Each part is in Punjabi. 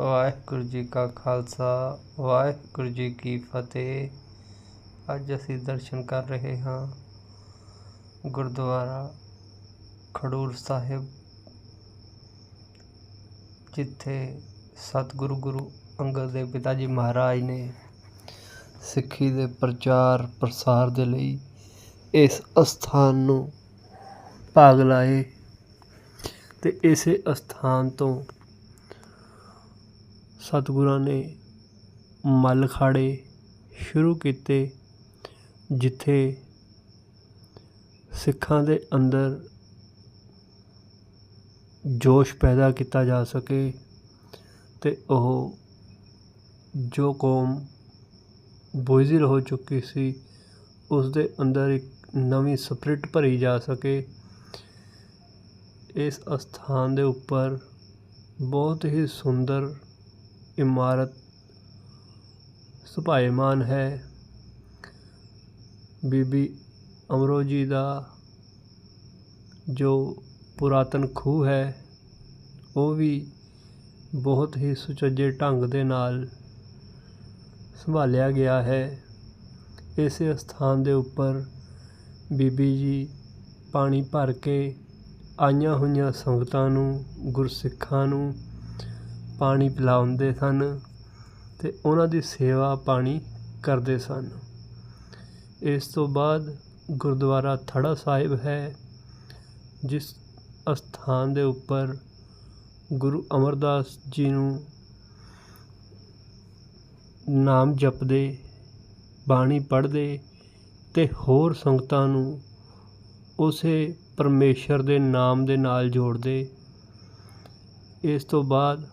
ਵਾਹਿਗੁਰੂ ਜੀ ਕਾ ਖਾਲਸਾ, ਵਾਹਿਗੁਰੂ ਜੀ ਕੀ ਫਤਿਹ। ਅੱਜ ਅਸੀਂ ਦਰਸ਼ਨ ਕਰ ਰਹੇ ਹਾਂ ਗੁਰਦੁਆਰਾ ਖਡੂਰ ਸਾਹਿਬ, ਜਿੱਥੇ ਸਤਿਗੁਰੂ ਗੁਰੂ ਅੰਗਦ ਦੇਵ ਪਿਤਾ ਜੀ ਮਹਾਰਾਜ ਨੇ ਸਿੱਖੀ ਦੇ ਪ੍ਰਚਾਰ, ਪ੍ਰਸਾਰ ਦੇ ਲਈ ਇਸ ਅਸਥਾਨ ਨੂੰ ਭਾਗ ਲਾਏ ਤੇ ਇਸੇ ਅਸਥਾਨ ਤੋਂ ਸਤਿਗੁਰਾਂ ਨੇ ਮੱਲ ਖਾੜੇ ਸ਼ੁਰੂ ਕੀਤੇ, ਜਿੱਥੇ ਸਿੱਖਾਂ ਦੇ ਅੰਦਰ ਜੋਸ਼ ਪੈਦਾ ਕੀਤਾ ਜਾ ਸਕੇ ਤੇ ਉਹ ਜੋ ਕੌਮ ਬੋਝਿਲ ਹੋ ਚੁੱਕੀ ਸੀ ਉਸ ਦੇ ਅੰਦਰ ਇੱਕ ਨਵੀਂ ਸਪਿਰਿਟ ਭਰੀ ਜਾ ਸਕੇ। ਇਸ ਅਸਥਾਨ ਦੇ ਉੱਪਰ ਬਹੁਤ ਹੀ ਸੁੰਦਰ ਇਮਾਰਤ ਸੁਭਾਏਮਾਨ ਹੈ। ਬੀਬੀ ਅਮਰੋ ਜੀ ਦਾ ਜੋ ਪੁਰਾਤਨ ਖੂਹ ਹੈ, ਉਹ ਵੀ ਬਹੁਤ ਹੀ ਸੁਚੱਜੇ ਢੰਗ ਦੇ ਨਾਲ ਸੰਭਾਲਿਆ ਗਿਆ ਹੈ। ਇਸੇ ਸਥਾਨ ਦੇ ਉੱਪਰ ਬੀਬੀ ਜੀ ਪਾਣੀ ਭਰ ਕੇ ਆਈਆਂ ਹੋਈਆਂ ਸੰਗਤਾਂ ਨੂੰ, ਗੁਰਸਿੱਖਾਂ ਨੂੰ ਪਾਣੀ ਪਿਲਾਉਂਦੇ ਸਨ ਅਤੇ ਉਹਨਾਂ ਦੀ ਸੇਵਾ ਪਾਣੀ ਕਰਦੇ ਸਨ। ਇਸ ਤੋਂ ਬਾਅਦ ਗੁਰਦੁਆਰਾ ਥੜਾ ਸਾਹਿਬ ਹੈ, ਜਿਸ ਅਸਥਾਨ ਦੇ ਉੱਪਰ ਗੁਰੂ ਅਮਰਦਾਸ ਜੀ ਨੂੰ ਨਾਮ ਜਪਦੇ, ਬਾਣੀ ਪੜ੍ਹਦੇ ਤੇ ਹੋਰ ਸੰਗਤਾਂ ਨੂੰ ਉਸੇ ਪਰਮੇਸ਼ਰ ਦੇ ਨਾਮ ਦੇ ਨਾਲ ਜੋੜਦੇ। ਇਸ ਤੋਂ ਬਾਅਦ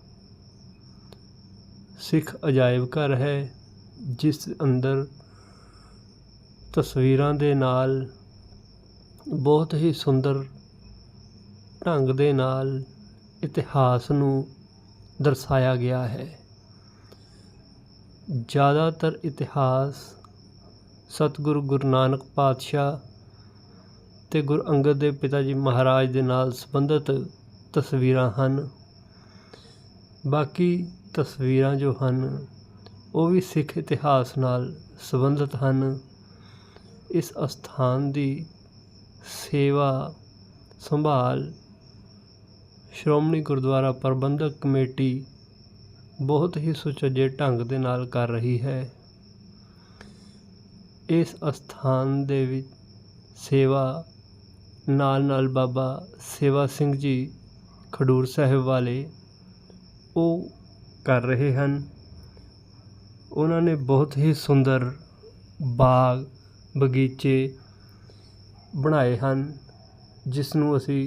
ਸਿੱਖ ਅਜਾਇਬ ਘਰ ਹੈ, ਜਿਸ ਅੰਦਰ ਤਸਵੀਰਾਂ ਦੇ ਨਾਲ, ਬਹੁਤ ਹੀ ਸੁੰਦਰ ਢੰਗ ਦੇ ਨਾਲ ਇਤਿਹਾਸ ਨੂੰ ਦਰਸਾਇਆ ਗਿਆ ਹੈ। ਜ਼ਿਆਦਾਤਰ ਇਤਿਹਾਸ ਸਤਿਗੁਰੂ ਗੁਰੂ ਨਾਨਕ ਪਾਤਸ਼ਾਹ ਤੇ ਗੁਰੂ ਅੰਗਦ ਦੇਵ ਪਿਤਾ ਜੀ ਮਹਾਰਾਜ ਦੇ ਨਾਲ ਸੰਬੰਧਿਤ ਤਸਵੀਰਾਂ ਹਨ। ਬਾਕੀ ਤਸਵੀਰਾਂ ਜੋ ਹਨ, ਉਹ ਵੀ ਸਿੱਖ ਇਤਿਹਾਸ ਨਾਲ ਸੰਬੰਧਿਤ ਹਨ। ਇਸ ਅਸਥਾਨ ਦੀ ਸੇਵਾ, ਸੰਭਾਲ, ਸ਼੍ਰੋਮਣੀ ਗੁਰਦੁਆਰਾ ਪ੍ਰਬੰਧਕ ਕਮੇਟੀ ਬਹੁਤ ਹੀ ਸੁਚੱਜੇ ਢੰਗ ਦੇ ਨਾਲ ਕਰ ਰਹੀ ਹੈ। ਇਸ ਅਸਥਾਨ ਦੇ ਵਿੱਚ ਸੇਵਾ ਨਾਲ ਨਾਲ ਬਾਬਾ ਸੇਵਾ ਸਿੰਘ ਜੀ ਖਡੂਰ ਸਾਹਿਬ ਵਾਲੇ, ਉਹ ਕਰ ਰਹੇ ਹਨ। ਉਹਨਾਂ ਨੇ ਬਹੁਤ ਹੀ ਸੁੰਦਰ ਬਾਗ, ਬਗੀਚੇ ਬਣਾਏ ਹਨ, ਜਿਸ ਨੂੰ ਅਸੀਂ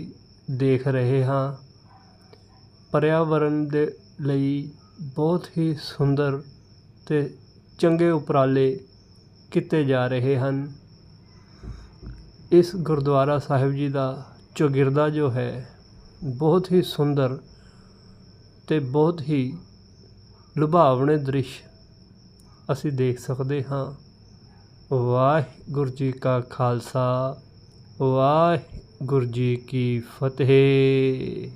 ਦੇਖ ਰਹੇ ਹਾਂ। ਪਰਿਆਵਰਨ ਦੇ ਲਈ ਬਹੁਤ ਹੀ ਸੁੰਦਰ ਅਤੇ ਚੰਗੇ ਉਪਰਾਲੇ ਕੀਤੇ ਜਾ ਰਹੇ ਹਨ। ਇਸ ਗੁਰਦੁਆਰਾ ਸਾਹਿਬ ਜੀ ਦਾ ਚੌਗਿਰਦਾ ਜੋ ਹੈ, ਬਹੁਤ ਹੀ ਸੁੰਦਰ ਅਤੇ ਬਹੁਤ ਹੀ ਲੁਭਾਵਣੇ ਦ੍ਰਿਸ਼ ਅਸੀਂ ਦੇਖ ਸਕਦੇ ਹਾਂ। ਵਾਹਿਗੁਰੂ ਜੀ ਕਾ ਖਾਲਸਾ ਵਾਹਿਗੁਰੂ ਜੀ ਕੀ ਫਤਿਹ।